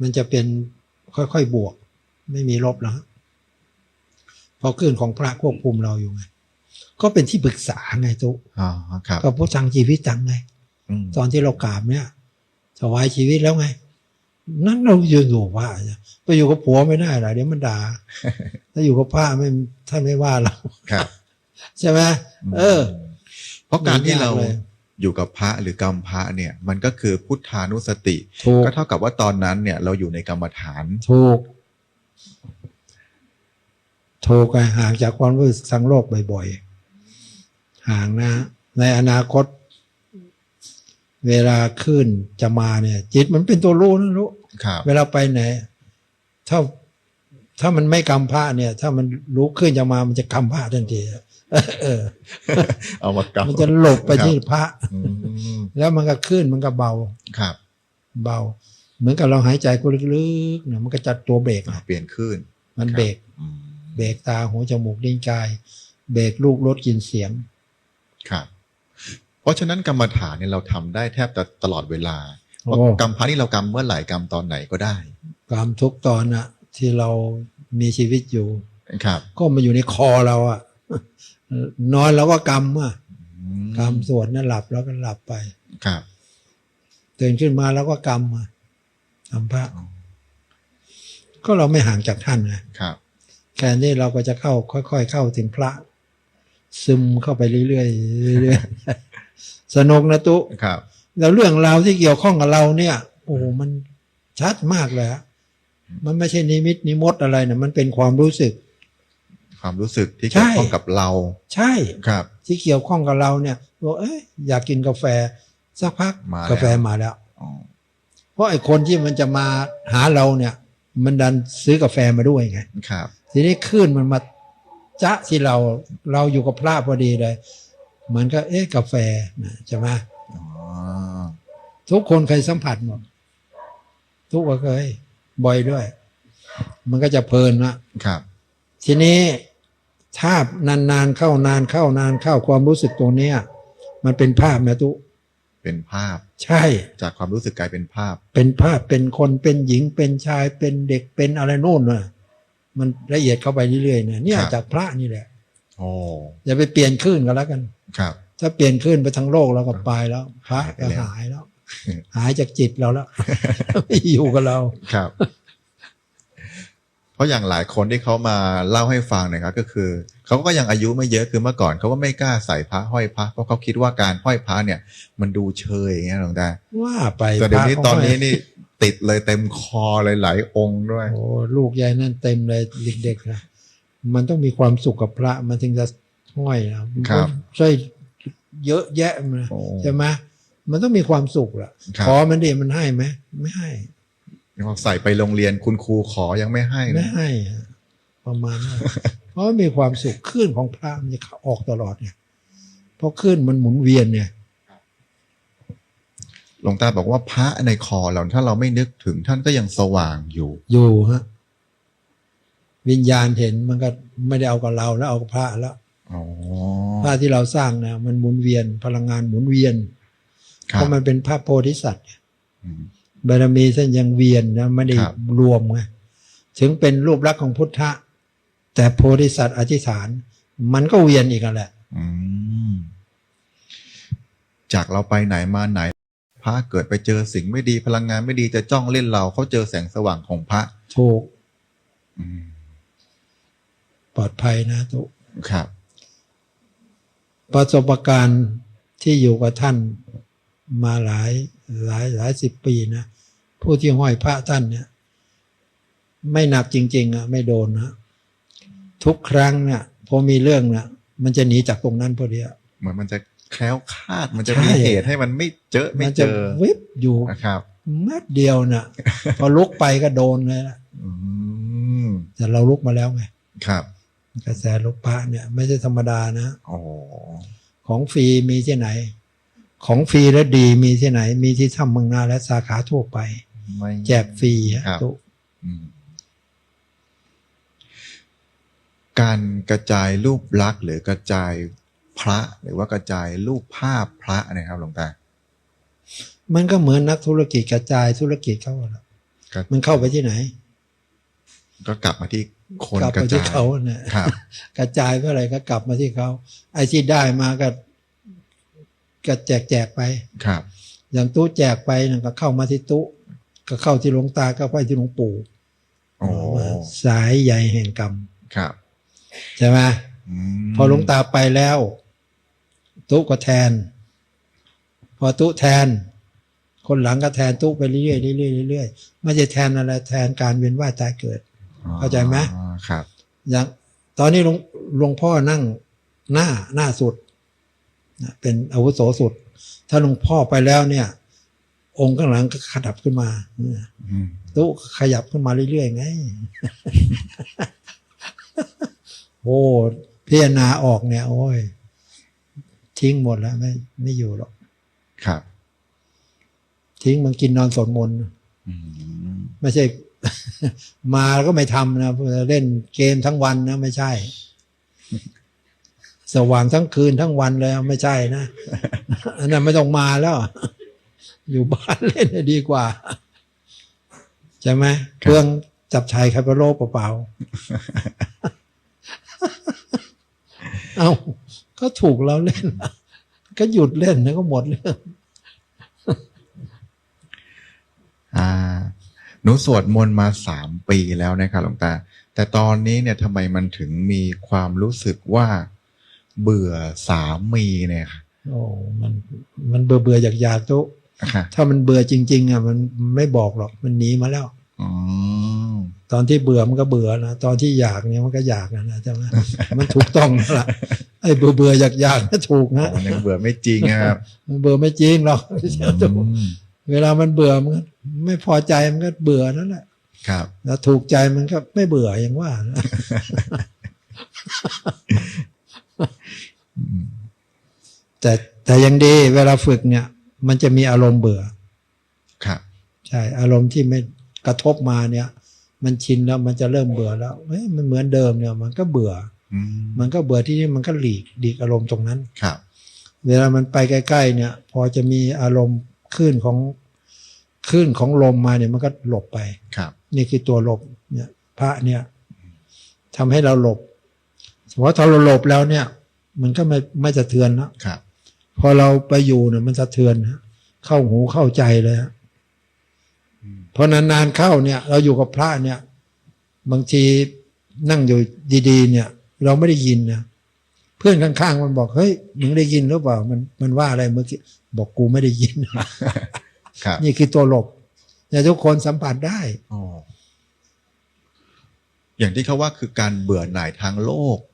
มันจะเป็นค่อยๆบวก ไม่มีลบแล้วเพราะขึ้นของพระควบคุมเราอยู่ไงก็เป็นที่ปรึกษาไงตุอ๋อครับก็พุทธังชีวิตจังไงอืมตอนที่เรากราบเนี่ยถวายชีวิตแล้วไง นั่นเรายืนอยู่ว่าไปอยู่กับผัวไม่ได้หรอเดี๋ยวมันด่าถ้าอยู่กับพระไม่ท่านไม่ว่าเราครับใช่ไหมเออ เพราะการที่เราไม่ยากเลย อยู่กับพระหรือกรรมพระเนี่ยมันก็คือพุทธานุสติถูกก็เท่ากับว่าตอนนั้นเนี่ยเราอยู่ในกรรมฐานถูกถูกไงห่างจากความรู้สึกสังโลกบ่อยๆ ห่างนะ ในอนาคต เวลาขึ้นจะมาเนี่ย จิตมันเป็นตัวรู้นะรู้ครับเวลาไปไหนถ้าถ้ามันไม่กำพระเนี่ย ถ้ามันรู้ขึ้นจะมามันจะกำพระทันที เออเอามากรรมมันจะหลบไปที่พระอืมแล้วมันก็ขึ้นมันก็เบาครับ เบา เหมือนกับเราหายใจกูลึกๆเนี่ยมันก็จัดตัวเบรกอะนะเปลี่ยนขึ้น มันเบรกอืมเบรกตาหูจมูกลิ้นกาย เบรกลูกรสกลินเสียง ครับ เพราะฉะนั้นกรรมฐานเนี่ยเราทำได้แทบจะตลอดเวลาโอ้เพราะกรรมพระนี่เรากรรมเมื่อไหร่กรรมตอนไหนก็ได้ความทุกข์ตอนน่ะที่เรามีชีวิตอยู่ ครับ ก็มาอยู่ในคอเราอะ นอนแล้วก็กำอะอืมกำสวดนั่นหลับแล้วก็หลับไป ครับตื่นขึ้นมาแล้วก็กำอะกำพระก็เราไม่ห่างจากท่านไงครับแค่นี้เราก็จะเข้าค่อยๆเข้าถึงพระ ซึมเข้าไปเรื่อยๆเรื่อยๆสนุกนะตุครับ แล้วเรื่องราวที่เกี่ยวข้องกับเราเนี่ย โอ้โหมันชัดมากเลยอะมันไม่ใช่นิมิตนิมดอะไรนะมันเป็นความรู้สึก ความรู้สึกที่ใช่เกี่ยวข้องกับเรา ใช่ครับ ที่เกี่ยวข้องกับเราเนี่ยบอกเอ้ยอยากกินกาแฟสักพักมาแล้วกาแฟมาแล้วอ๋อเพราะไอ้คนที่มันจะมาหาเราเนี่ย มันดันซื้อกาแฟมาด้วยไงครับ ทีนี้ขึ้นมันมาจ๊ะที่เราเราอยู่กับพระพอดีเลย มันก็ เอ๊ะกาแฟนะใช่ไหมอ๋อทุกคนเคยสัมผัสหมดทุกคนเคยบ่อยด้วย มันก็จะเพลินนะครับ ทีนี้ ถ้านานๆเข้านานเข้านานเข้าความรู้สึกตรงเนี้ย มันเป็นภาพนะทุกเป็นภาพ ใช่ จากความรู้สึกกลายเป็นภาพ เป็นภาพเป็นคนเป็นหญิงเป็นชายเป็นเด็กเป็นอะไรโน่นน่ะมันละเอียดเข้าไปเรื่อยๆนะเนี่ยครับจากพระนี่แหละโอ้อย่าไปเปลี่ยนคลื่นกันแล้วกันครับ ถ้าเปลี่ยนคลื่นไปทั้งโลกแล้วก็ไปแล้วพระหายไปก็แล้วหายแล้ว หายจากจิตเราแล้วไม่อยู่กับเราครับ เพราะอย่างหลายคนที่เขามาเล่าให้ฟังเนะครับก็คือเขาก็ยังอายุไม่เยอะคือเมื่อก่อนเขาก็ไม่กล้าใส่พระห้อยพระเพราะเขาคิดว่าการห้อยพระเนี่ย มันดูเชยอย่างเงี้ยหลวงตาว่าไปแต่เดี๋ยวนี้พระตอนนี้เขาให้นี่ติดเลยเต็มคอเลยหลายองค์ด้วยโอ้ลูกยายนั่นเต็มเลยเด็กๆนะมันต้องมีความสุขกับพระมันถึงจะห้อยนะครับใช่เยอะแยะมาโอ้ใช่ไหมมันต้องมีความสุขล่ะครับขอมันดีมันให้ไหมไม่ให้ พอใส่ไปโรงเรียนคุณครูขอยังไม่ให้ไม่นะให้อะประมาณนั้นเพราะมีความสุขคลื่นของพระมันจะออกตลอดเนี่ยเพราะคลื่นมันหมุนเวียนเนี่ยหลวงตาบอกว่าพระในคอเราถ้าเราไม่นึกถึงท่านก็ยังสว่างอยู่ อยู่ฮะวิญญาณเห็นมันก็ไม่ได้เอากับเราแล้วเอากับพระแล้วอ๋อพระที่เราสร้างนะมันหมุนเวียนพลังงานหมุนเวียนครัเพบราะมันเป็นพระโพธิสัตว์อืม บารมีท่านยังเวียนนะไม่ได้ครับรวมไงถึงเป็นรูปลักษณ์ของพุทธะ แต่โพธิสัตว์อธิษฐาน มันก็เวียนอีกนั่นแหละอืมจากเราไปไหนมาไหน พระเกิดไปเจอสิ่งไม่ดีพลังงานไม่ดีจะจ้องเล่นเราเขาเจอแสงสว่างของพระถูกอืมปลอดภัยนะทุกครับ ประสบการณ์ที่อยู่กับท่านมาหลาย หลายหลายสิบปีนะผู้ที่ห้อยพระท่านเนี่ย ไม่หนักจริง ๆอะไม่โดนนะทุกครั้งเนี่ยพอมีเรื่องเนี่ยมันจะหนีจากตรงนั้นพอดีอะเหมือนมันจะแคล้วคลาดมันจะใช่มีเหตุให้มันไม่เจอไม่มันเจจะอวิบอยู่นะครับแม็ดเดียวน่ะ พอลุกไปก็โดนเลยนะอืมแต่เราลุกมาแล้วไงครับกระแสลุกพระเนี่ย ไม่ใช่ธรรมดานะโอ้ของฟรีมีที่ไหน ของฟรีและดีมีที่ไหน มีที่ถ้ำเมืองนาและสาขาทั่วไปไม่แจกฟรีฮะครับทุกอืมการกระจายรูปลักษณ์หรือกระจายพระหรือว่ากระจายรูปภาพพระนะครับหลวงตา มันก็เหมือนนักธุรกิจกระจายธุรกิจเขาอะนะก็มันเข้าไปที่ไหน ก็กลับมาที่คนกลับกระไปที่จายเขาเนี่ยครับกระจายเพื่ออะไรก็กลับมาที่เขา ไอ้ที่ได้มาก็ ก็แจกแจกๆไปครับ อย่างตู้แจกไปนั่นก็เข้ามาที่ตู้ก็เข้าที่หลวงตาก็ไปที่หลวงปู่โอ้สายใหญ่แห่งกรรมครับใช่ไหมมพอหลวงตาไปแล้ว ตู้ก็แทน พอตู้แทน คนหลังก็แทนตู้ไปเรื่อยๆเรื่อยๆเรื่อยๆไม่ใช่แทนอะไรแทนการเวียนว่ายตายเกิดเข้าใจไหมอ๋อครับ อย่างตอนนี้หลวงหลวงพ่อนั่งหน้าหน้าสุดนะ เป็นอาวุโสสุด ถ้าหลวงพ่อไปแล้วเนี่ย องค์ข้างหลังก็ขยับขึ้นมาอืมตู้ขยับขึ้นมาเรื่อยๆไงโอ้พิจารณาออกเนี่ย โอ้ย ทิ้งหมดแล้วไม่ไม่อยู่หรอก ครับ ทิ้งมันกินนอนสวดมนต์อืมไม่ใช่ มาแล้วก็ไม่ทำนะเพื่อเล่นเกมทั้งวันนะไม่ใช่ สว่างทั้งคืนทั้งวันเลยไม่ใช่นะอันนั้นไม่ต้องมาแล้ว อยู่บ้านเล่นน่ะดีกว่าใช่ไหมเพื่องจับชายคาร์โลเปล่าๆเอาก็ถูกเราเล่น ก็หยุดเล่นแล้วก็หมดเรื่องอ่าหนูสวดมนต์มาสามปีแล้วนะครับหลวงตา แต่ตอนนี้เนี่ยทำไมมันถึงมีความรู้สึกว่า เบื่อสามีเนี่ยค่ะโอ้มันมันเบื่อเบื่ออยากอยากๆทุกค่ะถ้ามันเบื่อจริง ๆอะมันไม่บอกหรอกมันหนีมาแล้วอ๋อตอนที่เบื่อมันก็เบื่อนะตอนที่อยากเนี่ยมันก็อยากนะนะใช่ไหมมันถูกต้องแล้วล่ะไอ้เบื่อเบื่ออยากอยากๆนะถูกนะอ๋อยังเบื่อไม่จริงนะครับมันเบื่อไม่จริงหรอกอืมเวลามันเบื่อมันก็ไม่พอใจมันก็เบื่อนั่นแหละครับ แล้วถูกใจมันก็ไม่เบื่ออย่างว่านะอืม แต่แต่ยังดีเวลาฝึกเนี่ย มันจะมีอารมณ์เบื่อ ครับ ใช่ อารมณ์ที่ไม่กระทบมาเนี่ย มันชินแล้วมันจะเริ่มเบื่อแล้วเฮ้ยมันเหมือนเดิมเนี่ย มันก็เบื่ออืมมันก็เบื่อที่นี่มันก็หลีกหลีกอารมณ์ตรงนั้นครับ เวลามันไปใกล้ ๆ เนี่ย พอจะมีอารมณ์คลื่นของคลื่นของลมมาเนี่ยมันก็หลบไปครับ นี่คือตัวหลบเนี่ย พระเนี่ยทำให้เราหลบ เพราะถ้าเราหลบแล้วเนี่ย มันก็ไม่ไม่สะเทือนแล้วครับ พอเราไปอยู่เนี่ยมันสะเทือนฮะเข้าหูเข้าใจเลยฮะอืมเพราะนานๆเข้าเนี่ย เราอยู่กับพระเนี่ย บางทีนั่งอยู่ดีๆ เนี่ย เราไม่ได้ยินนะเพื่อนข้างๆมันบอกเฮ้ยมึงได้ยินหรือเปล่ามันมันว่าอะไรเมื่อกี้บอกกูไม่ได้ยินครับนี่คือตัวหลบเนี่ยทุกคนสัมผัสได้อ๋ออย่างที่เขาว่าคือการเบื่อหน่ายทางโลกถูก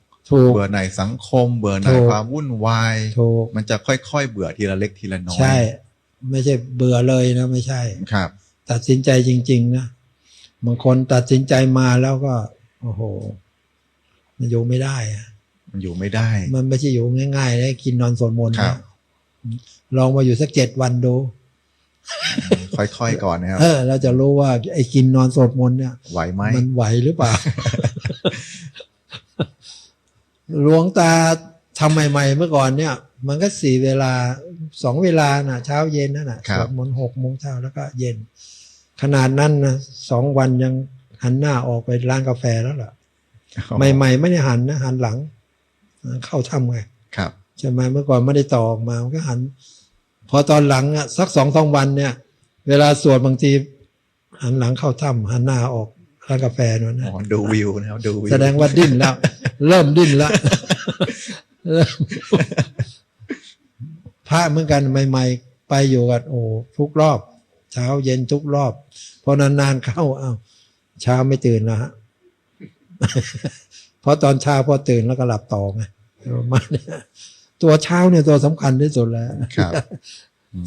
เบื่อหน่ายสังคม เบื่อหน่ายถูกความวุ่นวายถูกมันจะค่อยๆ เบื่อทีละเล็กทีละน้อยใช่ ไม่ใช่เบื่อเลยนะไม่ใช่ครับ ตัดสินใจจริง ๆ นะบางคนตัดสินใจมาแล้วก็ โอ้โห มันอยู่ไม่ได้อะมันอยู่ไม่ได้ มันไม่ใช่อยู่ง่ายๆนะกินนอนสวดมนต์ครันะบลองมาอยู่สักเจ็ดวันดูค่อยๆก่อนนะครับเออเราจะรู้ว่าไอ้กินนอนสวดมนต์เนี่ยไหวไหมมันไหวหรือเปล่า หลวงตาทำใหม่ ๆ เมื่อก่อนเนี่ย มันก็สี่เวลาสองเวลาน่ะ เช้าเย็นนั่นน่ะครัสบวดมนต์หกโมงเช้าแล้วก็เย็น ขนาดนั้นนะสองวันยังหันหน้าออกไปร้านกาแฟแล้วล่ะ ใหม่ ๆ ไม่ได้หันนะหันหลัง เข้าถ้ำไงครับใช่ไหมเมื่อก่อนไม่ได้ต่อออกมามันก็หัน พอตอนหลังอะสักสองสองวันเนี่ย เวลาสวดบางทีหันหลังเข้าถ้ำหันหน้าออก ร้านกาแฟนั่นอ๋นะอดูวิวนะครับดูวิวแสดงว่าดิ้นแล้ว เริ่มดิ้นแล้วเริ่มพระเหมือนกันใหม่ ๆ ไปอยู่กันโอ้ทุกรอบ เช้าเย็นทุกรอบ พอนานๆเข้าอ้าวเช้าไม่ตื่นแล้วฮะเพราะตอนเช้าพอตื่นแล้วก็หลับต่อไงประมาณเนี้ยตัวเช้าเนี่ยตัวสำคัญที่สุดแล้วครับ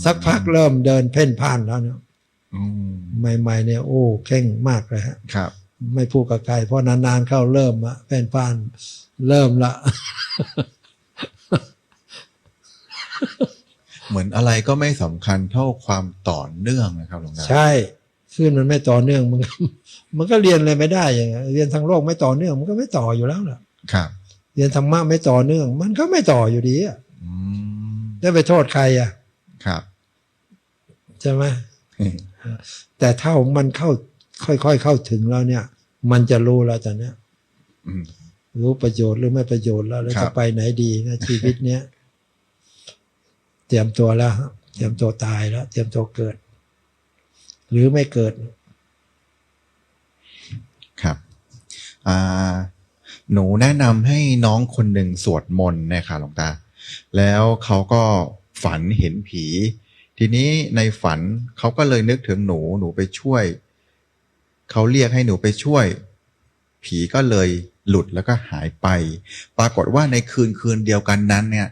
สักพักเริ่มเดินเพ่นพ่านแล้วเนี่ยอืม ใหม่ๆเนี่ยโอ้เข่งมากเลยฮะครับ ไม่พูดกับใครเพราะนานๆเข้าเริ่มอะเพ่นพ่านเริ่มละเหมือนอะไรก็ไม่สำคัญเท่าความต่อเนื่องนะครับหลวงตาใช่ขึ้นมันไม่ต่อเนื่องมันก็มันก็เรียนอะไรไม่ได้อย่างเงี้ยเรียนทางโลกไม่ต่อเนื่องมันก็ไม่ต่ออยู่แล้วล่ะครับ เรียนธรรมะไม่ต่อเนื่อง มันก็ไม่ต่ออยู่ดีอะอืมได้ไปโทษใครอะ ครับ ใช่ไหม แต่ถ้ามันเข้า ค่อยๆเข้าถึงแล้วเนี่ย มันจะรู้แล้วตอนเนี้ยอืมรู้ประโยชน์หรือไม่ประโยชน์แล้วแล้วครัจะบไปไหนดีนะชีวิตเนี้ยเตรียมตัวแล้วฮะเตรียมตัวตายแล้ว เตรียมตัวเกิด หรือไม่เกิด ครับอ่าหนูแนะนำให้น้องคนหนึ่งสวดมนต์นะคะหลวงตา แล้วเขาก็ฝันเห็นผี ทีนี้ในฝันเขาก็เลยนึกถึงหนูหนูไปช่วย เขาเรียกให้หนูไปช่วย ผีก็เลยหลุดแล้วก็หายไป ปรากฏว่าในคืนคืนเดียวกันนั้นเนี่ย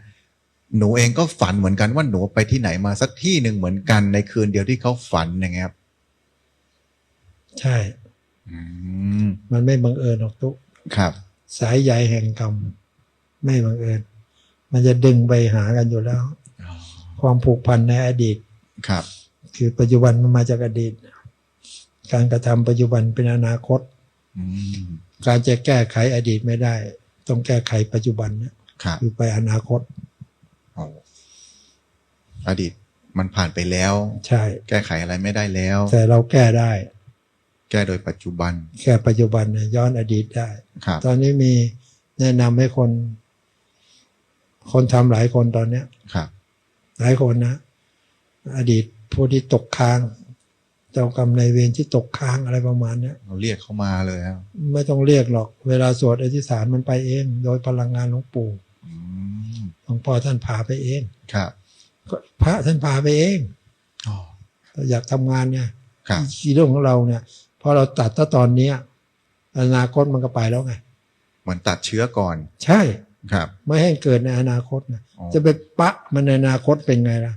หนูเองก็ฝันเหมือนกันว่าหนูไปที่ไหนมาสักที่หนึ่งเหมือนกันในคืนเดียวที่เขาฝันนะครับ ใช่อืมมันไม่บังเอิญหรอกทุกครับ สายใยแห่งกรรมไม่บังเอิญมันจะดึงไปหากันอยู่แล้วอ๋อ ความผูกพันในอดีตครับ คือปัจจุบันมันมาจากอดีต การกระทำปัจจุบันเป็นอนาคตอืมการจะแก้ไขอดีตไม่ได้ ต้องแก้ไขปัจจุบันเนี่ยครับคือไปอนาคตโอ้อดีตมันผ่านไปแล้ว ใช่ แก้ไขอะไรไม่ได้แล้ว แต่เราแก้ได้ แก้โดยปัจจุบัน แก้ปัจจุบันเนี่ยย้อนอดีตได้ครับตอนนี้มีแนะนำให้คน คนทำหลายคนตอนเนี้ยครับ หลายคนนะ อดีตผู้ที่ตกค้าง เจ้ากรรมในายเวรที่ตกค้างอะไรประมาณเนี้ยเราเรียกเขามาเลยครับไม่ต้องเรียกหรอก เวลาสวดอธิษฐานมันไปเอง โดยพลังงานหลวงปู่อืมหลวงพ่อท่านพาไปเองครับก็พระท่านพาไปเองอ๋อเราอยากทำงานเนี่ยครับอีเรื่องของเราเนี่ยพอเราตัดถ้าตอนเนี้ยอนาคตมันก็ไปแล้วไงเหมือนตัดเชื้อก่อน ใช่ ครับ ไม่ให้เกิดในอนาคตนะอ๋อจะไปปะมันในอนาคตเป็นไงล่ะ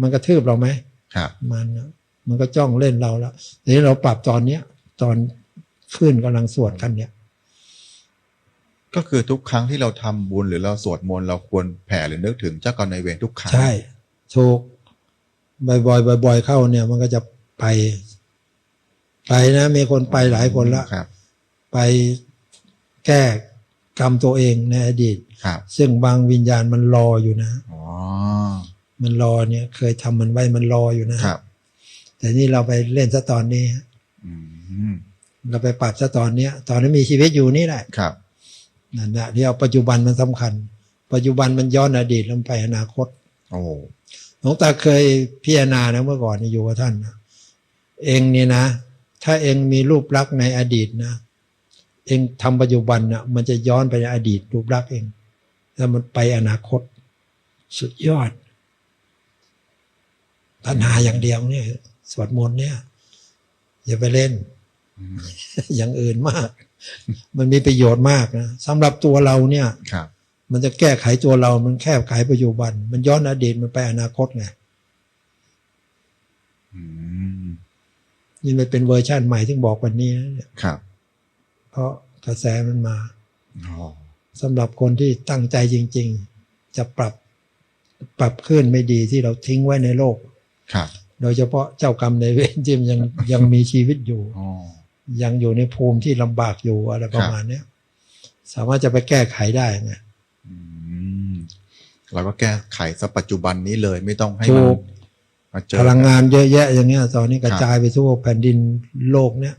มันกระทืบเราไหมครับ มันนะมันก็จ้องเล่นเราแล้วทีนี้เราปรับตอนเนี้ย ตอนขึ้นกำลังสวดกันเนี่ย ก็คือทุกครั้งที่เราทำบุญหรือเราสวดมนต์เราควรแผ่หรือนึกถึงเจ้ากรรมนายเวรทุกครั้งใช่ถูกบ่อยๆบ่อยๆเข้าเนี่ย มันก็จะไปไปนะมีคนไปหลายคนละครับไปแก้ กรรมตัวเองในอดีตครับ ซึ่งบางวิญญาณมันรออยู่นะอ๋อมันรอเนี่ย เคยทำมันไว้มันรออยู่นะครับ แต่นี่เราไปเล่นซะตอนนี้อืมเราไปปรับซะตอนเนี้ย ตอนนี้นมีชีวิตอยู่นี่แหละครับนั่นแหละที่เอาปัจจุบันมันสำคัญ ปัจจุบันมันย้อนอดีตลงไปอนาคต โอ้หลวงตาเคยพิจารณานะเมื่อก่อนอยู่กับท่านนะเองนี่นะ ถ้าเองมีรูปลักษณ์ในอดีตนะ เองทำปัจจุบันนะมันจะย้อนไปในอดีตรูปลักษณ์เอง แล้วมันไปอนาคต สุดยอดปัญหาอย่างเดียวเนี่ยสวดมนต์เนี่ย อย่าไปเล่นอืมอย่างอื่นมาก มันมีประโยชน์มากนะสำหรับตัวเราเนี่ยครับมันจะแก้ไขตัวเรา มันแค่ไขปัจจุบัน มันย้อนอดีตมันไปอนาคตไงอืมนี่มันเป็นเวอร์ชั่นใหม่ที่บอกวันนี้นะเนี่ยครับ เพราะกระแสมันมาอ๋อสำหรับคนที่ตั้งใจจริง ๆ จะปรับปรับขึ้นไม่ดีที่เราทิ้งไว้ในโลก ครับ โดยเฉพาะเจ้ากรรมในายเวรที่มันยังยังมีชีวิตอยู่อ๋อยังอยู่ในภูมิที่ลำบากอยู่อะไรประมาณเนี้ยสามารถจะไปแก้ไขได้ไงอืมเราก็แก้ไขสัปัจจุบันนี้เลยไม่ต้องให้ถูมันกมาเจอพลังงานเยอะแยะอย่างเงี้ยตอนนี้กระจายไปทั่วแผ่นดินโลกเนี้ย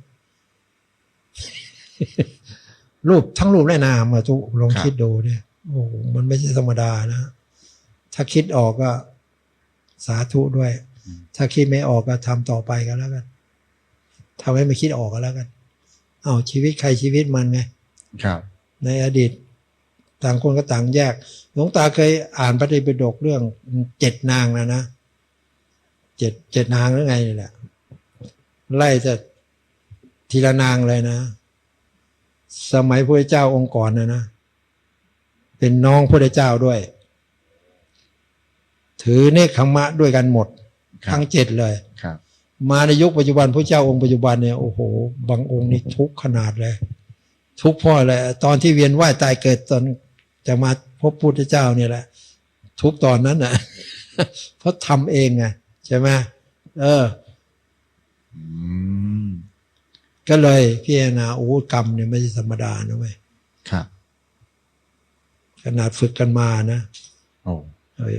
รูปทั้งรูปและนามอะทุกลองคิดดูเนี่ย โอ้โหมันไม่ใช่ธรรมดานะ ถ้าคิดออกก็สาธุด้วย ถ้าคิดไม่ออกก็ทำต่อไปกันแล้วกันทำให้มันคิดออกกันแล้วกัน เอาชีวิตใครชีวิตมันไงครับ ในอดีต ต่างคนก็ต่างแยกหลวงตาเคยอ่านพระไตรปิฎกเรื่องเจ็ดนางนะนะเจ็ดเจ็ดนางหรือไงนี่แหละไล่จะทีละนางเลยนะ สมัยพระเจ้าองค์ก่อนนะนะ เป็นน้องพระเจ้าด้วย ถือเนคขมะด้วยกันหมดครับทั้งเจ็ดเลยครับมาในยุคปัจจุบันพระเจ้าองค์ปัจจุบันเนี่ยโอ้โหบางองค์นี่ทุกข์ขนาดเลย ทุกข์เพ่อเลยตอนที่เวียนว่ายตายเกิดตอนจะมาพบพุทธเจ้าเนี่ยแหละ ทุกข์ตอนนั้นน่ะเพราะทำเองไงใช่ไหมเอออืม ก็เลยพิจารณาโอ้กรรมเนี่ยไม่ใช่ธรรมดานะเว้ยครับขนาดฝึกกันมานะโอ้เออ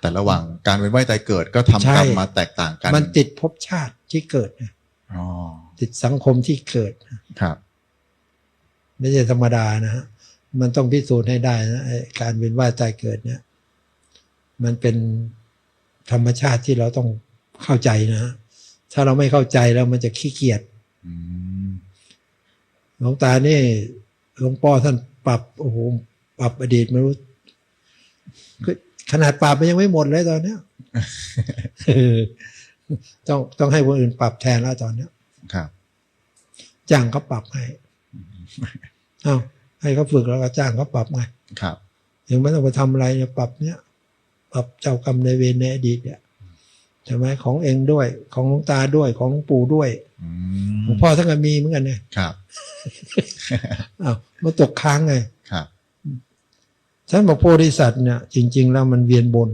แต่ระหว่างการเวียนว่ายตายเกิดก็ทำใช่กรรมมาแตกต่างกัน มันติดภพชาติที่เกิดนะอ๋อติดสังคมที่เกิดนะครับ ไม่ใช่ธรรมดานะฮะมันต้องพิสูจน์ให้ได้นะไอ้การเวียนว่ายตายเกิดเนี่ย มันเป็นธรรมชาติที่เราต้องเข้าใจนะฮะ ถ้าเราไม่เข้าใจแล้วมันจะขี้เกียจอืมหลวงตานี่หลวงพ่อท่านปรับโอ้โหปรับอดีตไม่รู้คือขนาดปรับมันยังไม่หมดเลยตอนเนี้ยเออต้องต้องให้คนอื่นปรับแทนแล้วตอนเนี้ยครับจ้างเขาปรับให้เอ้าให้เขาฝึกแล้วก็จ้างเขาปรับไงครับยังไม่ต้องไปทำอะไรเนี่ยปรับเนี้ยปรับเจ้ากรรมในายเวรในอดีตเนี่ย ใช่ไหมของเองด้วยของหลวงตาด้วยของหลวงปู่ด้วยอืหลมวงพ่อท่านก็มีเหมือนกันเนี่ยครับอ้าวมาตกค้างไงครับฉันบอกโพธิสัตว์เนี่ยจริง ๆ แล้วมันเวียนบน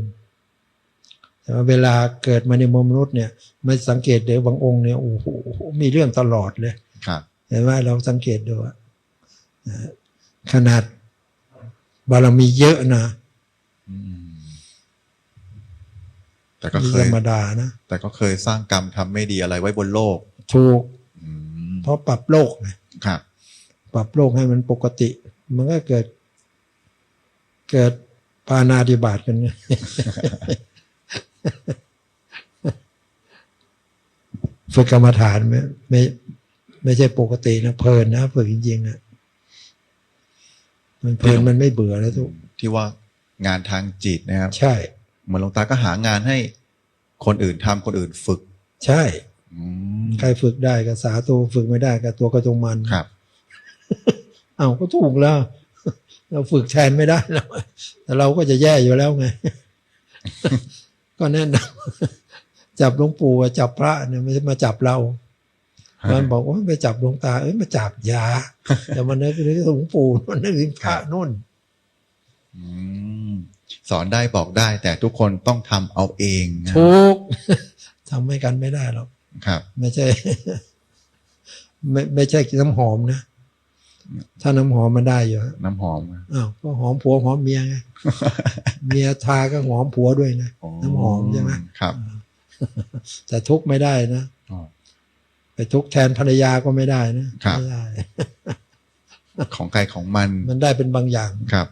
แต่ว่าเวลาเกิดมาในมนุษย์เนี่ยไม่สังเกตเดี๋ยวบางองค์เนี่ยโอ้โหมีเรื่องตลอดเลยครับเห็นไหมลองสังเกตดูอะนะขนาดบารมีเยอะนะอืม แต่ก็ไม่เคธยรรมดานะแต่ก็เคยสร้างกรรมทำไม่ดีอะไรไว้บนโลกถูกอืมเพราะปรับโลกไงครับปรับโลกให้มันปกติ มันก็เกิด เกิดปานาธิบาตกันไงฝึกกรรมฐานไม่ไม่ไม่ใช่ปกตินะเพลินนะฝึกจริงๆนะมันเพลินมันไม่เบื่อแล้วทุกที่ว่างานทางจิตนะครับ ใช่ เหมือนหลวงตาก็หางานให้คนอื่นทำคนอื่นฝึก ใช่อืมใครฝึกได้ก็สาตัวฝึกไม่ได้ก็ตัวกระจงมันครับ เอาก็ถูกแล้ว เราฝึกแทนไม่ได้แล้วแต่เราก็จะแย่อยู่แล้วไง ก็แน่นำจับหลวงปู่อะจับพระเนี่ยไม่ใช่มาจับเรา มันบอกว่าไปจับหลวงตา เอ้ยมาจับยาแต่มันนึกถึงหลวงปู่มันนึกถึงพระนุ่น อืม สอนได้บอกได้ แต่ทุกคนต้องทำเอาเองนะทุกทำให้กันไม่ได้หรอกครับ ไม่ใช่ ไม่ไม่ใช่น้ำหอมนะถ้าน้ำหอมมันได้อยู่ฮะน้ำหอมอ้าวก็หอมผัวหอมเมียไงเมียทาก็หอมผัวด้วยนะน้ำหอมใช่ไหมครับ แต่ทุกข์ไม่ได้นะอ๋อไปทุกข์แทนภรรยาก็ไม่ได้นะครับไม่ได้ของใครของมัน มันได้เป็นบางอย่างครับ